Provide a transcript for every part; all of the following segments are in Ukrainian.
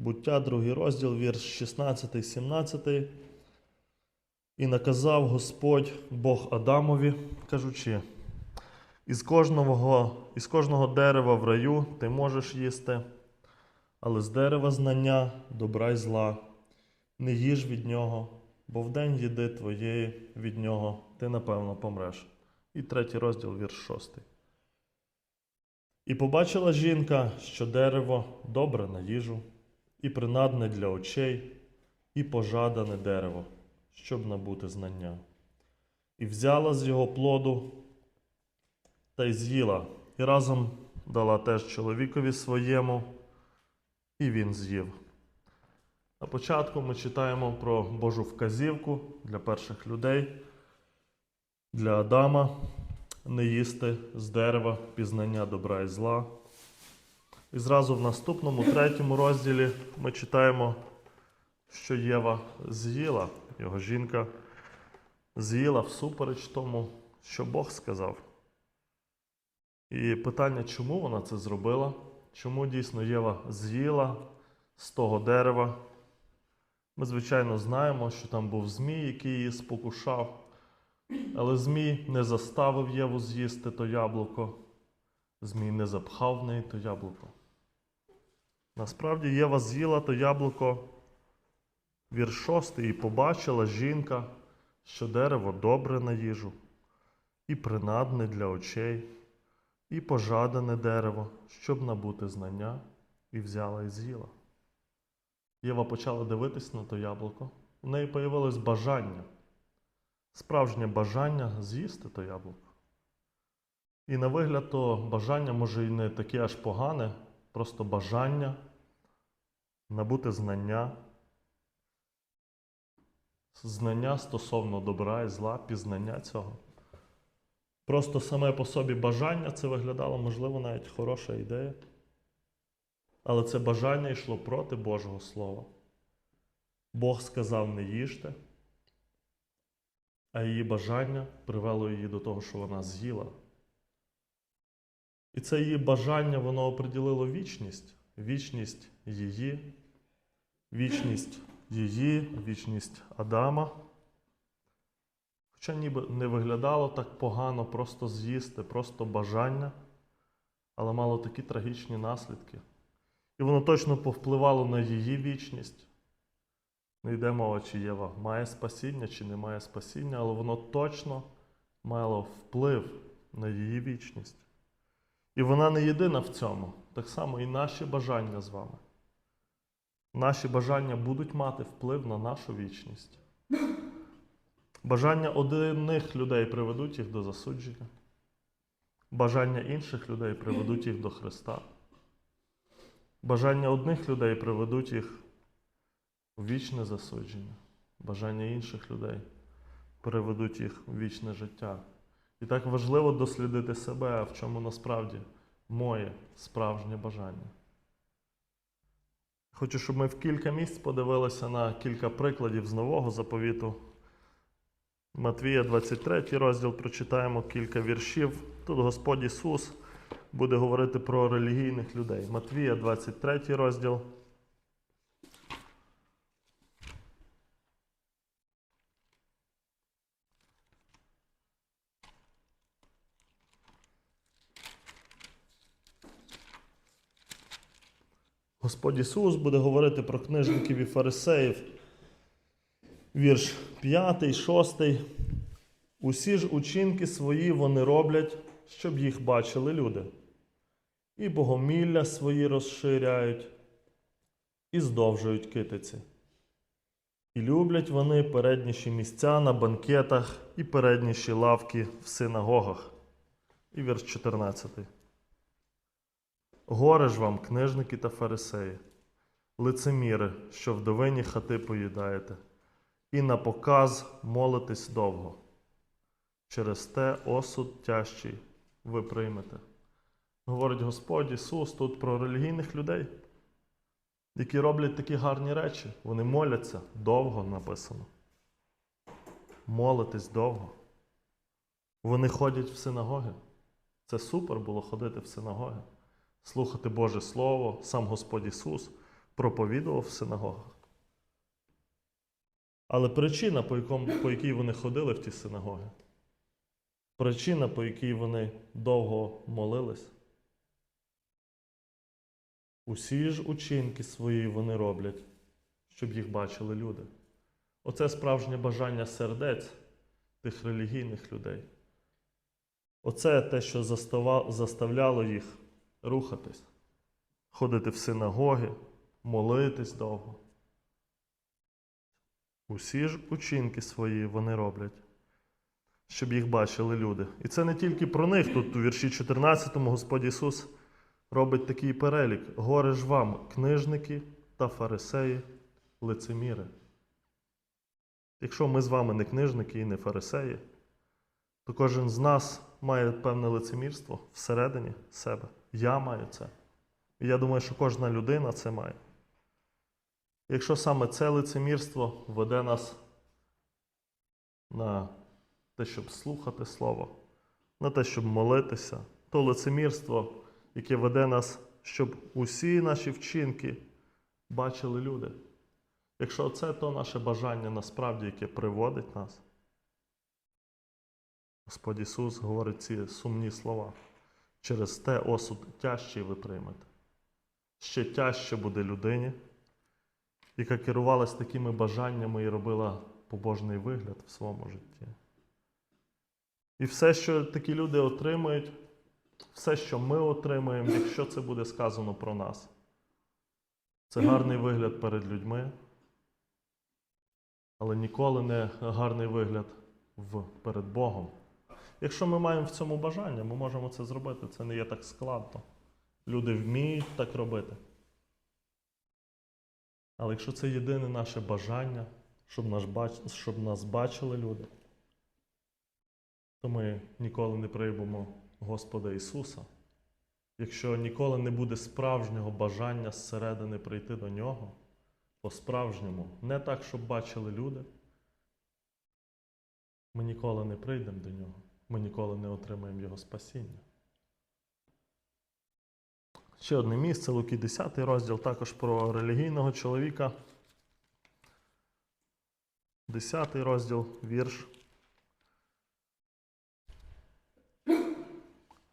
Буття, другий розділ, вірш 16, 17. І наказав Господь Бог Адамові, кажучи: із кожного, із кожного дерева в раю ти можеш їсти, але з дерева знання добра й зла не їж від нього, бо в день їди твоєї від нього ти напевно помреш. І третій розділ, вірш шостий. І побачила жінка, що дерево добре на їжу, і принадне для очей, і пожадане дерево, щоб набути знання. І взяла з його плоду та й з'їла, і разом дала теж чоловікові своєму, і він з'їв. На початку ми читаємо про Божу вказівку для перших людей, для Адама не їсти з дерева пізнання добра і зла. І зразу в наступному, третьому розділі ми читаємо, що Єва з'їла, його жінка з'їла всупереч тому, що Бог сказав. І питання, чому вона це зробила? Чому дійсно Єва з'їла з того дерева? Ми, звичайно, знаємо, що там був Змій, який її спокушав. Але Змій не заставив Єву з'їсти то яблуко. Змій не запхав в неї то яблуко. Насправді Єва з'їла то яблуко вірш шостий, і побачила жінка, що дерево добре на їжу, і принадне для очей, і пожадане дерево, щоб набути знання, і взяла і з'їла. Єва почала дивитись на то яблуко. У неї появилось бажання, справжнє бажання з'їсти то яблуко. І на вигляд, то бажання може і не таке аж погане, просто бажання набути знання, знання стосовно добра і зла, пізнання цього. Просто саме по собі бажання це виглядало, можливо, навіть хороша ідея. Але це бажання йшло проти Божого Слова. Бог сказав не їжте, а її бажання привело її до того, що вона з'їла. І це її бажання, воно оприділило вічність, вічність її, вічність її, вічність Адама. Хоча ніби не виглядало так погано просто з'їсти, просто бажання, але мало такі трагічні наслідки. І воно точно повпливало на її вічність. Не йде мова, чи Єва має спасіння, чи не має спасіння, але воно точно мало вплив на її вічність. І вона не єдина в цьому. Так само і наші бажання з вами. Наші бажання будуть мати вплив на нашу вічність. Бажання одних людей приведуть їх до засудження. Бажання інших людей приведуть їх до Христа. Бажання одних людей приведуть їх у вічне засудження. Бажання інших людей приведуть їх у вічне життя. І так важливо дослідити себе, в чому насправді моє справжнє бажання. Хочу, щоб ми в кілька місць подивилися на кілька прикладів з нового заповіту. Матвія 23 розділ прочитаємо кілька віршів. Тут Господь Ісус буде говорити про релігійних людей. Матвія 23 розділ. Господь Ісус буде говорити про книжників і фарисеїв. Вірш 5, 6. Усі ж учинки свої вони роблять, щоб їх бачили люди. І богомілля свої розширяють, і здовжують китиці. І люблять вони передніші місця на банкетах і передніші лавки в синагогах. І вірш 14. Горе ж вам, книжники та фарисеї, лицеміри, що в довині хати поїдаєте, і на показ молитесь довго. Через те осуд тяжчий ви приймете. Говорить Господь Ісус тут про релігійних людей, які роблять такі гарні речі. Вони моляться довго написано. Молитесь довго. Вони ходять в синагоги. Це супер було ходити в синагоги, слухати Боже Слово, сам Господь Ісус проповідував в синагогах. Але причина, по, якому, по якій вони ходили в ті синагоги, причина, по якій вони довго молились, усі ж учинки свої вони роблять, щоб їх бачили люди. Оце справжнє бажання сердець тих релігійних людей. Оце те, що заставляло їх рухатись, ходити в синагоги, молитись довго. Усі ж учинки свої вони роблять, щоб їх бачили люди. І це не тільки про них. Тут у вірші 14 Господь Ісус робить такий перелік: горе ж вам, книжники та фарисеї, лицеміри. Якщо ми з вами не книжники і не фарисеї, то кожен з нас має певне лицемірство всередині себе. Я маю це. І я думаю, що кожна людина це має. Якщо саме це лицемірство веде нас на те, щоб слухати Слово, на те, щоб молитися, то лицемірство, яке веде нас, щоб усі наші вчинки бачили люди. Якщо це то наше бажання насправді, яке приводить нас, Господь Ісус говорить ці сумні слова. Через те осуд тяжчий ви приймете. Ще тяжче буде людині, яка керувалась такими бажаннями і робила побожний вигляд в своєму житті. І все, що такі люди отримують, все, що ми отримаємо, якщо це буде сказано про нас, це гарний вигляд перед людьми, але ніколи не гарний вигляд перед Богом. Якщо ми маємо в цьому бажання, ми можемо це зробити. Це не є так складно. Люди вміють так робити. Але якщо це єдине наше бажання, щоб, наш бач... щоб нас бачили люди, то ми ніколи не приймемо Господа Ісуса. Якщо ніколи не буде справжнього бажання зсередини прийти до Нього, по-справжньому, не так, щоб бачили люди, ми ніколи не прийдемо до Нього. Ми ніколи не отримаємо Його спасіння. Ще одне місце, Луки 10 розділ, також про релігійного чоловіка. 10 розділ, вірш.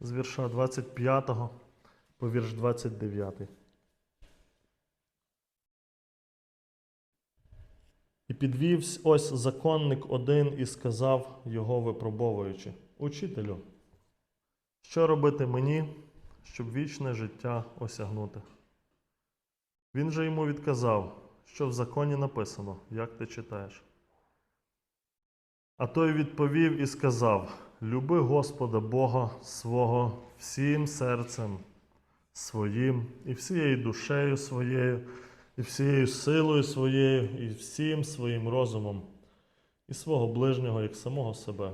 З вірша 25 по вірш 29. І підвівсь ось законник один і сказав його випробовуючи: Учителю, що робити мені, щоб вічне життя осягнути? Він же йому відказав, що в законі написано, як ти читаєш. А той відповів і сказав: Люби Господа Бога свого всім серцем своїм і всією душею своєю, і всією силою своєю, і всім своїм розумом, і свого ближнього як самого себе.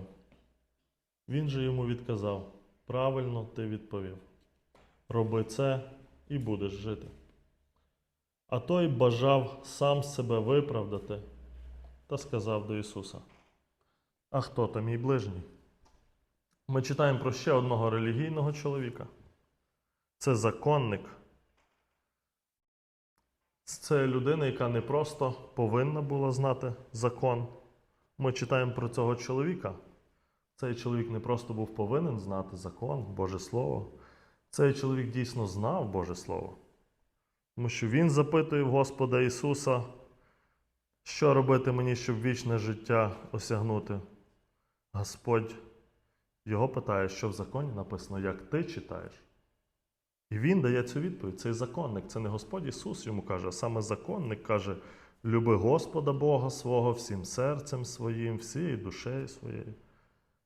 Він же йому відказав: Правильно ти відповів. Роби це і будеш жити. А той бажав сам себе виправдати та сказав до Ісуса: А хто то мій ближній? Ми читаємо про ще одного релігійного чоловіка. Це законник. Це людина, яка не просто повинна була знати закон. Ми читаємо про цього чоловіка. Цей чоловік не просто був повинен знати закон, Боже Слово. Цей чоловік дійсно знав Боже Слово. Тому що він запитує в Господа Ісуса, що робити мені, щоб вічне життя осягнути. Господь його питає, що в законі написано, як ти читаєш. І він дає цю відповідь. Цей законник. Це не Господь Ісус йому каже, а саме законник каже: люби Господа Бога свого всім серцем своїм, всією душею своєю.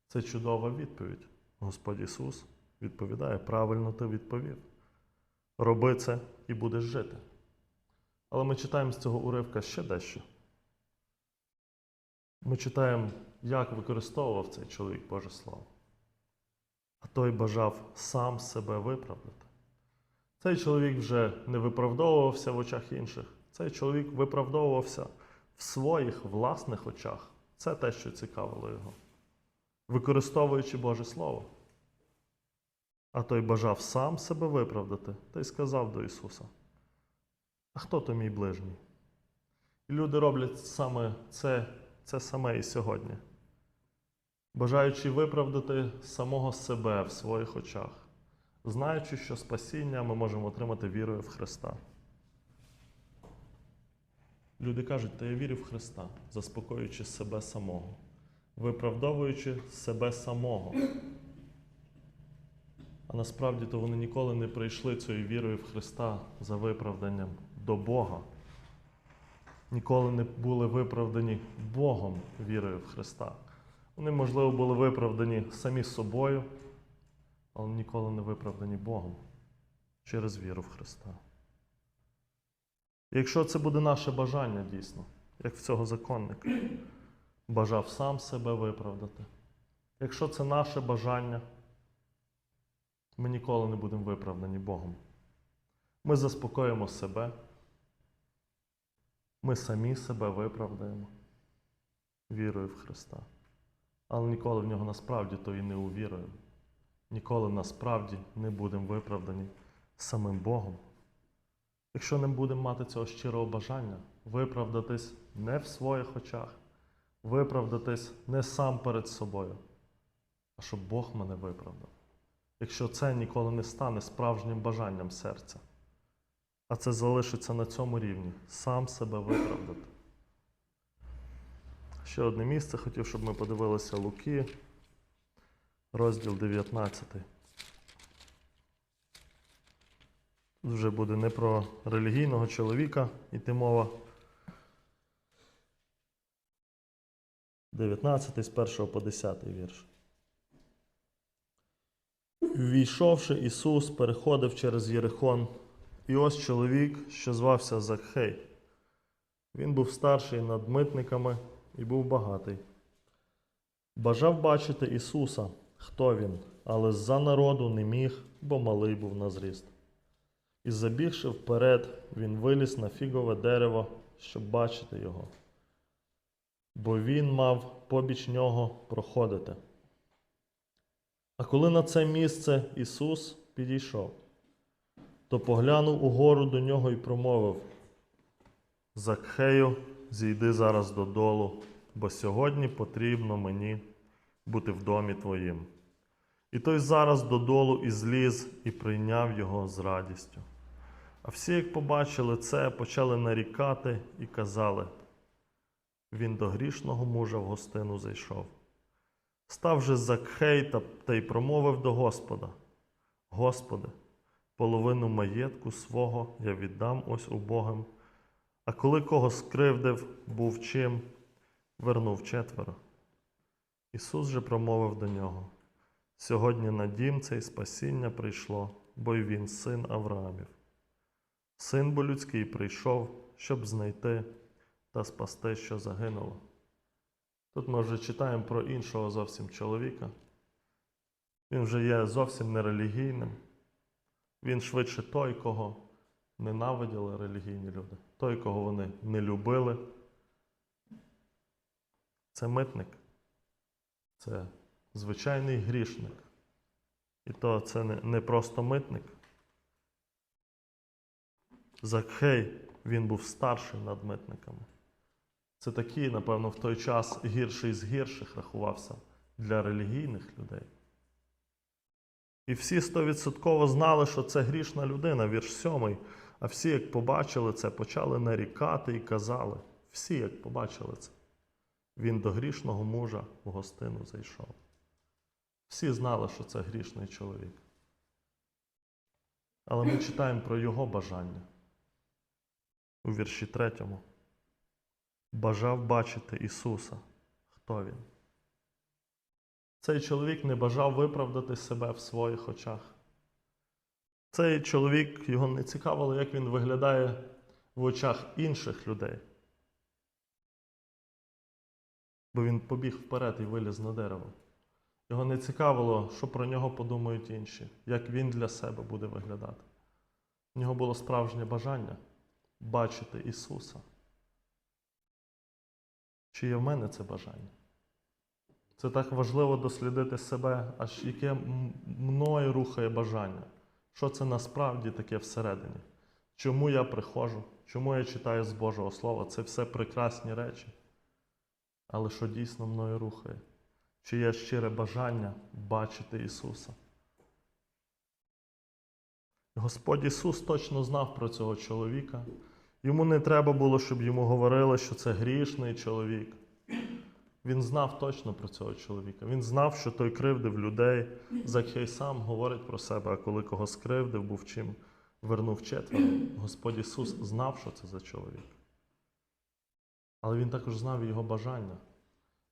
Це чудова відповідь. Господь Ісус відповідає, правильно ти відповів. Роби це і будеш жити. Але ми читаємо з цього уривка ще дещо. Ми читаємо, як використовував цей чоловік Боже Слово. А той бажав сам себе виправдати. Цей чоловік вже не виправдовувався в очах інших. Цей чоловік виправдовувався в своїх власних очах. Це те, що цікавило його. Використовуючи Боже Слово. А той бажав сам себе виправдати та й сказав до Ісуса: а хто то мій ближній? І люди роблять саме це, це саме і сьогодні, бажаючи виправдати самого себе в своїх очах, знаючи, що спасіння ми можемо отримати вірою в Христа. Люди кажуть, та я вірю в Христа, заспокоюючи себе самого, виправдовуючи себе самого. А насправді то вони ніколи не прийшли цією вірою в Христа за виправданням до Бога. Ніколи не були виправдані Богом вірою в Христа. Вони, можливо, були виправдані самі собою, але ніколи не виправдані Богом через віру в Христа. Якщо це буде наше бажання дійсно, як в цього законника, бажав сам себе виправдати. Якщо це наше бажання, ми ніколи не будемо виправдані Богом. Ми заспокоїмо себе, ми самі себе виправдаємо вірою в Христа. Але ніколи в нього насправді то і не увіруємо. Ніколи насправді не будемо виправдані самим Богом. Якщо не будемо мати цього щирого бажання виправдатись не в своїх очах, виправдатись не сам перед собою, а щоб Бог мене виправдав. Якщо це ніколи не стане справжнім бажанням серця, а це залишиться на цьому рівні, сам себе виправдати. Ще одне місце хотів, щоб ми подивилися Луки, розділ 19. Тут вже буде не про релігійного чоловіка йти мова. 19 з 1 по 10 вірш. Ввійшовши, Ісус переходив через Єрихон, і ось чоловік, що звався Закхей. Він був старший над митниками і був багатий. Бажав бачити Ісуса, хто він, але з-за народу не міг, бо малий був на зріст. І забігши вперед, він виліз на фігове дерево, щоб бачити його, бо він мав побіч нього проходити. А коли на це місце Ісус підійшов, то поглянув угору до нього і промовив: Закхею, зійди зараз додолу, бо сьогодні потрібно мені бути в домі твоїм. І той зараз додолу і зліз, і прийняв його з радістю. А всі, як побачили це, почали нарікати і казали: Він до грішного мужа в гостину зайшов. Став же Закхей та, та й промовив до Господа: Господи, половину маєтку свого я віддам ось убогим, а коли кого скривдив, був чим, вернув четверо. Ісус же промовив до нього: Сьогодні на дім цей спасіння прийшло, бо й він син Авраамів. Син бо людський прийшов, щоб знайти та спасти, що загинуло. Тут ми вже читаємо про іншого зовсім чоловіка. Він вже є зовсім нерелігійним. Він швидше той, кого ненавиділи релігійні люди, той, кого вони не любили. Це митник, це звичайний грішник. І то це не, просто митник. Закхей, він був старший над митниками. Це такий, напевно, в той час гірший з гірших рахувався для релігійних людей. І всі стовідсотково знали, що це грішна людина, вірш сьомий. А всі, як побачили це, почали нарікати і казали. Всі, як побачили це, він до грішного мужа в гостину зайшов. Всі знали, що це грішний чоловік. Але ми читаємо про його бажання у вірші третьому. Бажав бачити Ісуса. Хто Він? Цей чоловік не бажав виправдати себе в своїх очах. Цей чоловік його не цікавило, як він виглядає в очах інших людей. Бо він побіг вперед і виліз на дерево. Його не цікавило, що про нього подумають інші, як він для себе буде виглядати. У нього було справжнє бажання бачити Ісуса. Чи є в мене це бажання? Це так важливо дослідити себе, аж яке мною рухає бажання. Що це насправді таке всередині? чому я приходжу, чому я читаю з Божого Слова. Це все прекрасні речі. Але що дійсно мною рухає? Чи є щире бажання бачити Ісуса? Господь Ісус точно знав про цього чоловіка. Йому не треба було, щоб йому говорили, що це грішний чоловік. Він знав точно про цього чоловіка. Він знав, що той кривдив людей. Закхей сам говорить про себе, а коли кого скривдив, був чим вернув четверо. Господь Ісус знав, що це за чоловік. Але Він також знав його бажання.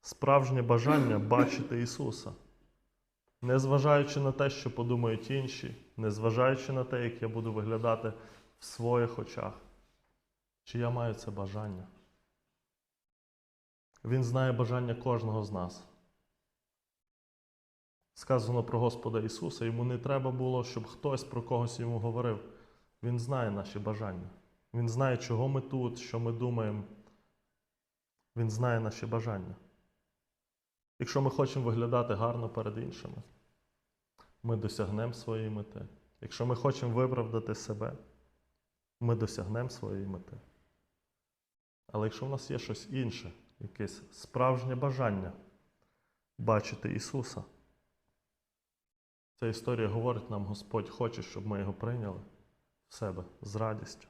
Справжнє бажання бачити Ісуса. Незважаючи на те, що подумають інші, незважаючи на те, як я буду виглядати в своїх очах, чи я маю це бажання. Він знає бажання кожного з нас. Сказано про Господа Ісуса, йому не треба було, щоб хтось про когось йому говорив. Він знає наші бажання. Він знає, чого ми тут, що ми думаємо. Він знає наші бажання. Якщо ми хочемо виглядати гарно перед іншими, ми досягнемо своєї мети. Якщо ми хочемо виправдати себе, ми досягнемо своєї мети. Але якщо в нас є щось інше, якесь справжнє бажання бачити Ісуса, ця історія говорить нам, Господь хоче, щоб ми його прийняли в себе з радістю.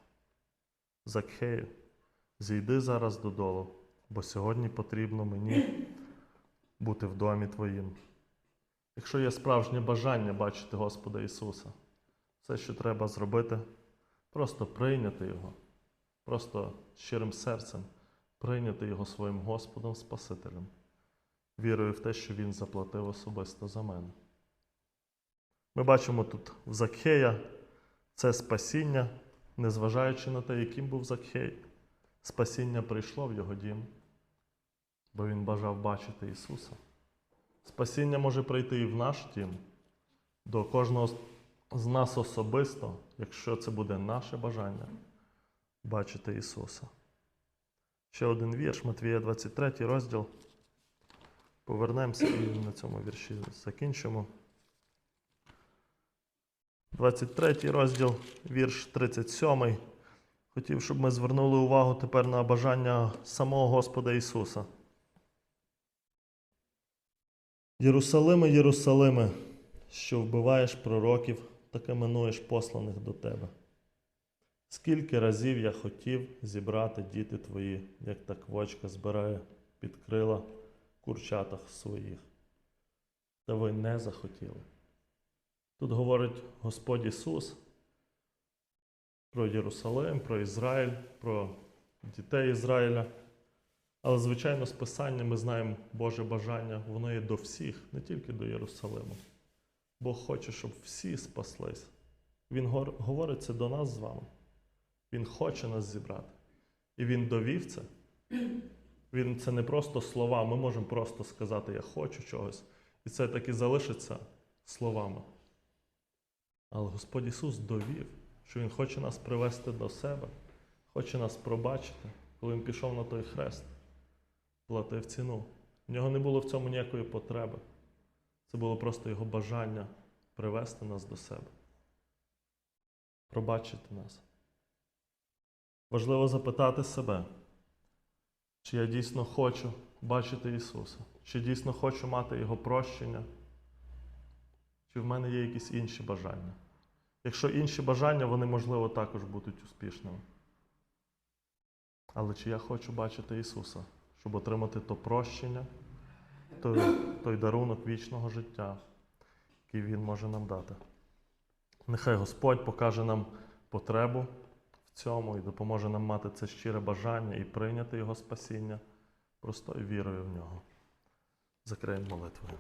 Закхею, зійди зараз додолу, бо сьогодні потрібно мені бути в домі Твоїм. Якщо є справжнє бажання бачити Господа Ісуса, все, що треба зробити, просто прийняти Його, просто щирим серцем прийняти Його своїм Господом Спасителем, вірою в те, що Він заплатив особисто за мене. Ми бачимо тут в Закхея це спасіння, незважаючи на те, яким був Закхей, спасіння прийшло в його дім, бо він бажав бачити Ісуса. Спасіння може прийти і в наш дім, до кожного з нас особисто, якщо це буде наше бажання бачити Ісуса. Ще один вірш, Матвія 23 розділ. Повернемося і на цьому вірші закінчимо. 23 розділ, вірш 37. Хотів, щоб ми звернули увагу тепер на бажання самого Господа Ісуса. Єрусалиме, Єрусалиме, що вбиваєш пророків та каменуєш посланих до тебе. Скільки разів я хотів зібрати діти твої, як та квочка збирає під крила курчатах своїх. Та ви не захотіли. Тут говорить Господь Ісус про Єрусалим, про Ізраїль, про дітей Ізраїля. Але, звичайно, з Писання ми знаємо Боже бажання, воно є до всіх, не тільки до Єрусалиму. Бог хоче, щоб всі спаслись. Він гор- говорить це до нас з вами. Він хоче нас зібрати. І Він довів це. Він це не просто слова. Ми можемо просто сказати Я хочу чогось. І це так і залишиться словами. Але Господь Ісус довів, що Він хоче нас привести до себе, хоче нас пробачити, коли Він пішов на той хрест, платив ціну. В нього не було в цьому ніякої потреби. Це було просто Його бажання привести нас до себе, пробачити нас. Важливо запитати себе, чи я дійсно хочу бачити Ісуса, чи дійсно хочу мати Його прощення, чи в мене є якісь інші бажання. Якщо інші бажання, вони, можливо, також будуть успішними. Але чи я хочу бачити Ісуса, щоб отримати то прощення, той, той дарунок вічного життя, який Він може нам дати? Нехай Господь покаже нам потребу цьому і допоможе нам мати це щире бажання і прийняти Його спасіння простою вірою в нього. Закриємо молитвою.